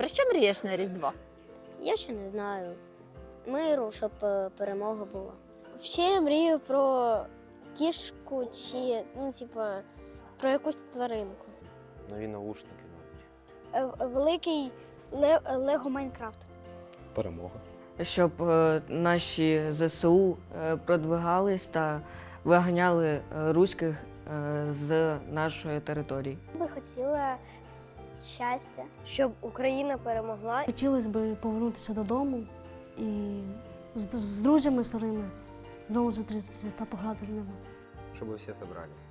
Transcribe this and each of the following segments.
Про що мрієш на Різдво? Я ще не знаю. Миру, щоб е, перемога була. Ще я мрію про кішку чи, ну, типа, про якусь тваринку. Нові наушники, мабуть. Е, Великий Лего Майнкрафт. Перемога. щоб е, наші ЗСУ е, продвигались та виганяли е, руських е, з нашої території. Я би хотіла щастя, щоб Україна перемогла. Хотілося б повернутися додому і з, з друзями старими знову зустрітися та пограти з ними. Щоб всі зібралися.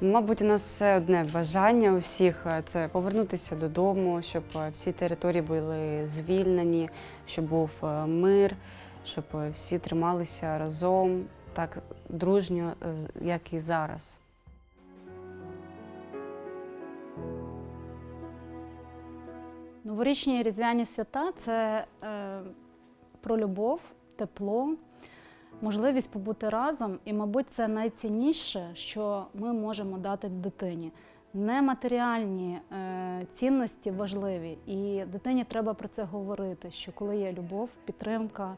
Мабуть, у нас все одне бажання у всіх е, це повернутися додому, щоб е, всі території були звільнені, щоб був е, мир, щоб всі трималися разом так дружньо, з- як і зараз. Новорічні різдвяні свята це е, про любов, тепло, можливість побути разом. І, мабуть, це найцінніше, що ми можемо дати дитині. Нематеріальні е, цінності важливі, і дитині треба про це говорити. Що коли є любов, підтримка,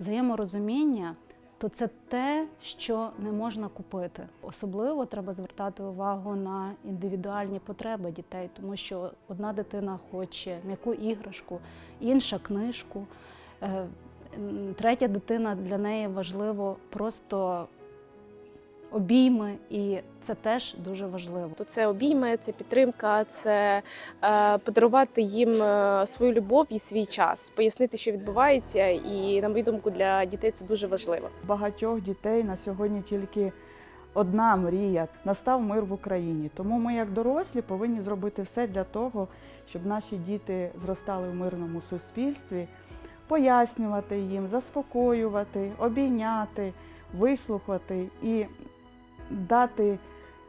взаєморозуміння, то це те, що не можна купити. Особливо треба звертати увагу на індивідуальні потреби дітей, тому що одна дитина хоче м'яку іграшку, інша книжку. Е, Третя дитина для неї важливо просто обійми, і це теж дуже важливо. То це обійми, це підтримка, це е, подарувати їм е, свою любов і свій час, пояснити, що відбувається, і на мою думку, для дітей це дуже важливо. багатьох дітей на сьогодні тільки одна мрія настав мир в Україні. Тому ми, як дорослі, повинні зробити все для того, щоб наші діти зростали в мирному суспільстві, пояснювати їм, заспокоювати, обійняти, вислухати і дати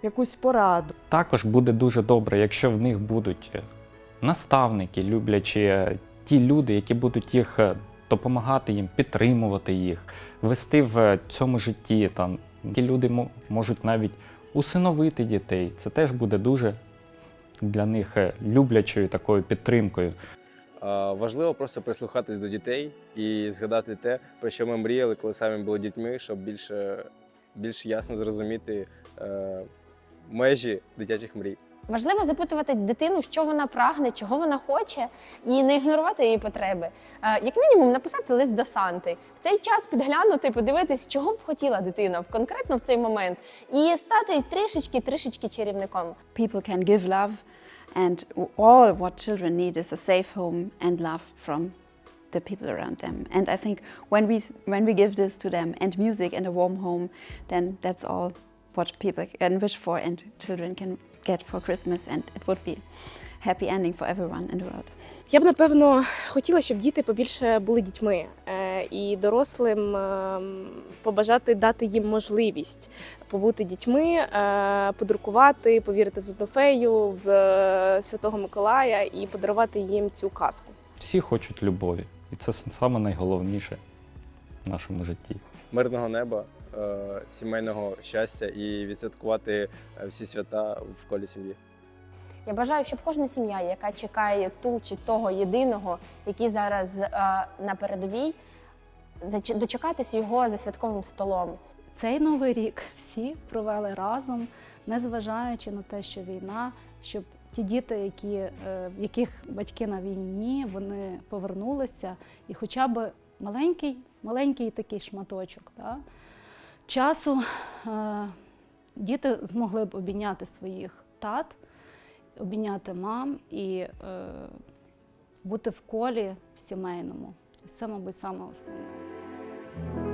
якусь пораду. Також буде дуже добре, якщо в них будуть е, наставники, люблячі е, ті люди, які будуть їх е, допомагати їм, підтримувати їх, вести в цьому житті. Там ті люди мо- можуть навіть усиновити дітей. Це теж буде дуже для них люблячою такою підтримкою. Важливо просто прислухатись до дітей і згадати те, про що ми мріяли, коли самі були дітьми, щоб більше, більш ясно зрозуміти е, межі дитячих мрій. Важливо запитувати дитину, що вона прагне, чого вона хоче, і не ігнорувати її потреби. Е, Як мінімум, написати лист до Санти. В цей час підглянути, подивитись, чого б хотіла дитина в- конкретно в цей момент, і стати трішечки трішечки чарівником. people can give love, and all what children need is a safe home and love from the people around them. And I think when we when we give this to them and music and a warm home, then that's all what people can wish for and children can get for Christmas, and it would be happy ending for everyone in the world. Я б напевно хотіла, щоб діти побільше були дітьми е, і дорослим е, побажати дати їм можливість побути дітьми, е, подрукувати, повірити в зубнофею, в е, Святого Миколая і подарувати їм цю казку. Всі хочуть любові, і це саме найголовніше в нашому житті. Мирного неба, е, сімейного щастя і відсвяткувати е, всі свята в колі сім'ї. Я бажаю, щоб кожна сім'я, яка чекає ту чи того єдиного, який зараз е, на передовій, дочекатись його за святковим столом. Цей новий рік всі провели разом, незважаючи на те, що війна, щоб ті діти, які, е, яких батьки на війні, вони повернулися, і хоча б маленький, маленький такий шматочок да, часу е, діти змогли б обійняти своїх тат, обійняти мам і е, бути в колі сімейному. Це, мабуть, саме основне.